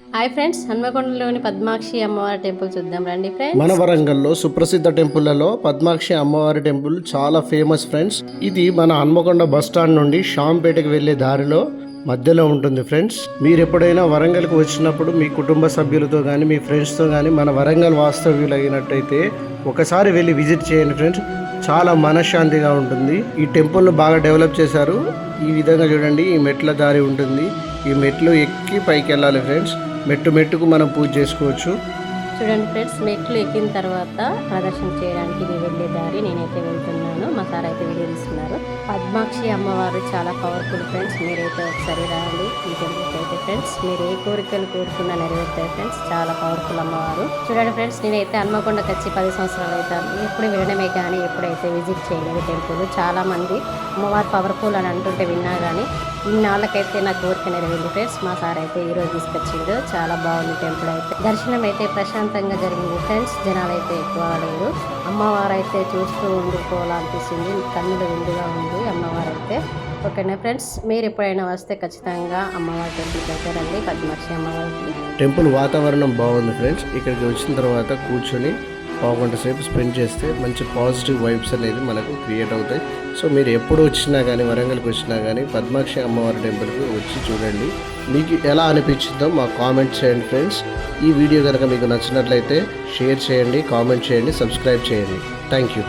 Hi friends హన్మకొండలోని Padmakshi అమ్మవారి temple చూద్దాం రండి ఫ్రెండ్స్. మన వరంగల్లో సుప్రసిద్ధ టెంపుల్లలో పద్మాక్షి అమ్మవారి టెంపుల్ చాలా ఫేమస్ ఫ్రెండ్స్. ఇది మన హన్మకొండ బస్ స్టాండ్ నుండి షాంపేటకి వెళ్ళే దారిలో మధ్యలో ఉంటుంది ఫ్రెండ్స్. మీరు ఎప్పుడైనా వరంగల్కి వచ్చినప్పుడు మీ కుటుంబ సభ్యులతో కానీ మీ ఫ్రెండ్స్తో కానీ మన వరంగల్ వాస్తవ్యులైనట్టయితే ఒకసారి వెళ్ళి విజిట్ చేయండి ఫ్రెండ్స్. చాలా మనశ్శాంతిగా ఉంటుంది. ఈ టెంపుల్ను బాగా డెవలప్ చేశారు. ఈ విధంగా చూడండి ఈ మెట్ల దారి ఉంటుంది. ఈ మెట్లు ఎక్కి పైకి వెళ్ళాలి ఫ్రెండ్స్. మెట్టు మెట్టుకు మనం పూజ చేసుకోవచ్చు. చూడండి ఫ్రెండ్స్ మెట్లు ఎక్కిన తర్వాత ప్రదర్శన చేయడానికి ఇది వెళ్ళే దారి నేనైతే వెళ్తున్నాను. మా సార్ అయితే వీడియో తీస్తున్నారు. పద్మాక్షి అమ్మవారు చాలా పవర్ఫుల్ ఫ్రెండ్స్ మీరైతే ఒకసారి రాండి ఈ టెంపుల్కి అయితే ఫ్రెండ్స్ మీరు ఏ కోరికలు కోరుకున్నా నెరవేరుతాయి ఫ్రెండ్స్ చాలా పవర్ఫుల్ అమ్మవారు. చూడండి ఫ్రెండ్స్ నేనైతే హన్మకొండకి వచ్చి పది సంవత్సరాలు అవుతాను. ఎప్పుడు వినడమే కానీ ఎప్పుడైతే విజిట్ చేయలేదు టెంపుల్. చాలా మంది అమ్మవారు పవర్ఫుల్ అని అంటుంటే విన్నా కానీ ఇన్నాళ్ళకైతే నా కోరిక నెరవేరింది ఫ్రెండ్స్ మా సార్ అయితే ఈ రోజు తీసుకొచ్చిండు. చాలా బాగుంది టెంపుల్ అయితే. దర్శనం అయితే ప్రశాంత్ ప్రశాంతంగా జరిగింది. ఫ్రెండ్స్ జనాలు అయితే ఎక్కువ లేరు అమ్మవారు అయితే చూస్తూ ఉండిపోవాలనిపిస్తుంది. కన్నులు విందుగా ఉంది అమ్మవారు అయితే ఓకేనా ఫ్రెండ్స్? మీరు ఎప్పుడైనా వస్తే ఖచ్చితంగా అమ్మవారి టెంపుల్కి అయితే రండి. పద్మాక్షి అమ్మవారికి. టెంపుల్ వాతావరణం బాగుంది ఫ్రెండ్స్. ఇక్కడికి వచ్చిన తర్వాత కూర్చొని పావుగంట సేపు స్పెండ్ చేస్తే మంచి పాజిటివ్ వైబ్స్ అనేది మనకు క్రియేట్ అవుతాయి. సో మీరు ఎప్పుడు వచ్చినా కానీ వరంగల్కి వచ్చినా కానీ పద్మాక్షి అమ్మవారి టెంపుల్కి వచ్చి చూడండి. మీకు ఎలా అనిపించిందో మా కామెంట్ చేయండి ఫ్రెండ్స్. ఈ వీడియో కనుక మీకు నచ్చినట్లయితే షేర్ చేయండి కామెంట్ చేయండి సబ్స్క్రైబ్ చేయండి. Thank you.